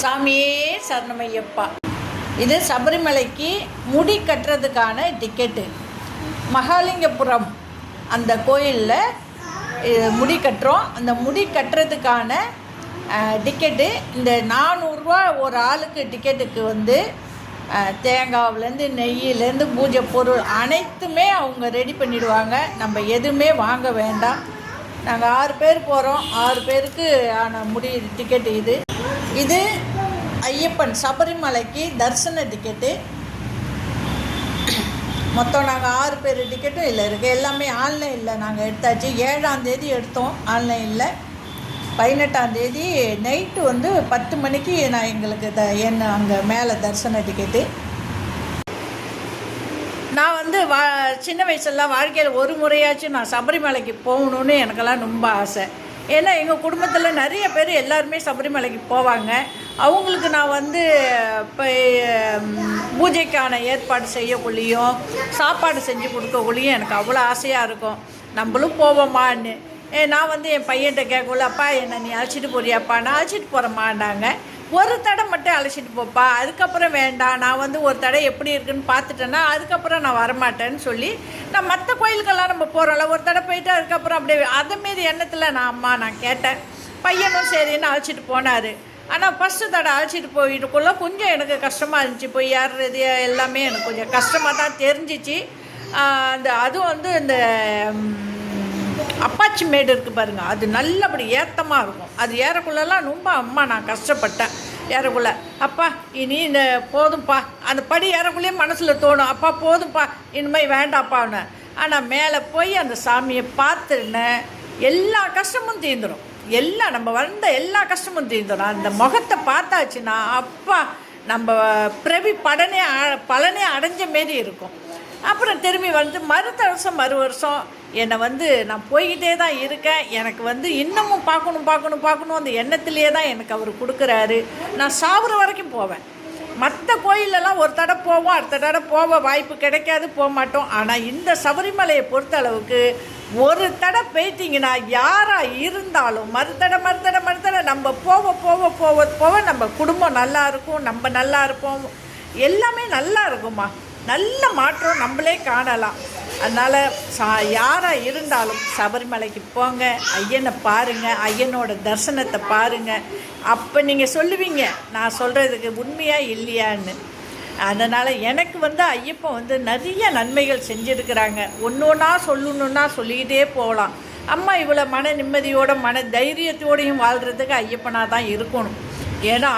சாமியே சரணமையப்பா. இது சபரிமலைக்கு முடி கட்டுறதுக்கான டிக்கெட்டு. மகாலிங்கபுரம் அந்த கோயிலில் முடி கட்டுறோம். அந்த முடி கட்டுறதுக்கான டிக்கெட்டு. இந்த நானூறுரூவா ஒரு ஆளுக்கு டிக்கெட்டுக்கு வந்து தேங்காவிலேருந்து தேங்காவுலேருந்து நெய்யிலேருந்து பூஜை பொருள் அனைத்துமே அவங்க ரெடி பண்ணிவிடுவாங்க நம்ம எதுவுமே வாங்க வேண்டாம். நாங்கள் ஆறு பேர் போகிறோம் ஆறு பேருக்கு ஆன முடி டிக்கெட்டு இது. இது ஐயப்பன் சபரிமலைக்கு தரிசன டிக்கெட்டு மொத்தம் நாங்கள் ஆறு பேர் டிக்கெட்டும் இல்லை இருக்குது எல்லாமே ஆன்லைனில் நாங்கள் எடுத்தாச்சு. ஏழாம் தேதி எடுத்தோம் ஆன்லைனில் பதினெட்டாம் தேதி நைட்டு வந்து பத்து மணிக்கு நான் எங்களுக்கு த என்ன அங்கே மேலே தரிசன டிக்கெட்டு நான் வந்து வா சின்ன வயசுலாம் வாழ்க்கையில் ஒரு முறையாச்சும் நான் சபரிமலைக்கு போகணுன்னு எனக்கெல்லாம் ரொம்ப ஆசை. ஏன்னா எங்கள் குடும்பத்தில் நிறைய பேர் எல்லாருமே சபரிமலைக்கு போவாங்க. அவங்களுக்கு நான் வந்து இப்போ பூஜைக்கான ஏற்பாடு செய்யக்குள்ளேயும் சாப்பாடு செஞ்சு கொடுக்கக்குள்ளேயும் எனக்கு அவ்வளோ ஆசையாக இருக்கும். நம்மளும் போவோமான்னு. ஏ நான் வந்து என் பையன்கிட்ட கேட்கல அப்பா என்னை நீ அழைச்சிட்டு போறியாப்பா? நான் அழைச்சிட்டு போகிறேம்மாண்டாங்க ஒரு தடை மட்டும் அழைச்சிட்டு போப்பா. அதுக்கப்புறம் வேண்டாம். நான் வந்து ஒரு தடை எப்படி இருக்குன்னு பார்த்துட்டேன்னா அதுக்கப்புறம் நான் வரமாட்டேன்னு சொல்லி நான் மற்ற கோயிலுக்கெல்லாம் நம்ம போகிறோம்ல ஒரு தடை போயிட்டு அதுக்கப்புறம் அப்படியே அதை மீறி எண்ணத்தில் நான் அம்மா நான் கேட்டேன். பையனும் சரின்னு அழைச்சிட்டு போனார். ஆனால் ஃபஸ்ட்டு தடவை அழைச்சிட்டு போயிட்டுக்குள்ள கொஞ்சம் எனக்கு கஷ்டமாக இருந்துச்சு. போய் ஏறுறது எல்லாமே எனக்கு கொஞ்சம் கஷ்டமாக தான் தெரிஞ்சிச்சு. அந்த அதுவும் வந்து இந்த அப்பாச்சி மேடு இருக்குது பாருங்க. அது நல்லபடி ஏத்தமாக இருக்கும். அது ஏறக்குள்ளெல்லாம் ரொம்ப அம்மா நான் கஷ்டப்பட்டேன். ஏறக்குள்ள அப்பா இனி இந்த போதும்ப்பா அந்த படி ஏறக்குள்ளேயே மனசில் தோணும். அப்பா போதும்ப்பா இனிமேல் வேண்டாப்பான்னு ஆனால் மேலே போய் அந்த சாமியை பார்த்துன்னு எல்லா கஷ்டமும் தீர்ந்துடும் எல்லாம் நம்ம வந்த எல்லா கஷ்டமும் தீர்ந்துடும் அந்த முகத்தை பார்த்தாச்சுன்னா அப்பா நம்ம பிரவி படனே அ- பலனே அடைஞ்ச மாரி இருக்கும். அப்புறம் திரும்பி வந்து மறுத்த வருஷம் மறு வருஷம் என்னை வந்து நான் போய்கிட்டே தான் இருக்கேன். எனக்கு வந்து இன்னமும் பார்க்கணும் பார்க்கணும் பார்க்கணும். அந்த எண்ணத்திலேயே தான் எனக்கு அவர் கொடுக்குறாரு. நான் சாகுற வரைக்கும் போவேன். மற்ற கோயிலெல்லாம் ஒரு தடவை போவோம் அடுத்த தடவை போக வாய்ப்பு கிடைக்காது போக மாட்டோம். ஆனால் இந்த சபரிமலையை பொறுத்த அளவுக்கு ஒரு தடவை போயிட்டீங்கன்னா யாராக இருந்தாலும் மறுத்தடை மறுத்தடை மறுத்தடை நம்ம போக போக போக போக நம்ம குடும்பம் நல்லா இருக்கும் நம்ம நல்லா இருப்போம். எல்லாமே நல்லா இருக்குமா நல்ல மாற்றம் நம்மளே காணலாம். அதனால் சா யாராக இருந்தாலும் சபரிமலைக்கு போங்க ஐயனை பாருங்கள் ஐயனோட தரிசனத்தை பாருங்கள் அப்போ நீங்கள் சொல்லுவீங்க நான் சொல்கிறதுக்கு உண்மையாக இல்லையான்னு. அதனால் எனக்கு வந்து ஐயப்பன் வந்து நிறைய நன்மைகள் செஞ்சுருக்கிறாங்க. ஒன்று ஒன்றா சொல்லணுன்னா சொல்லிக்கிட்டே போகலாம். அம்மா இவ்வளோ மன நிம்மதியோட மன தைரியத்தோடையும் வாழ்கிறதுக்கு ஐயப்பனாக தான் இருக்கணும். ஏன்னா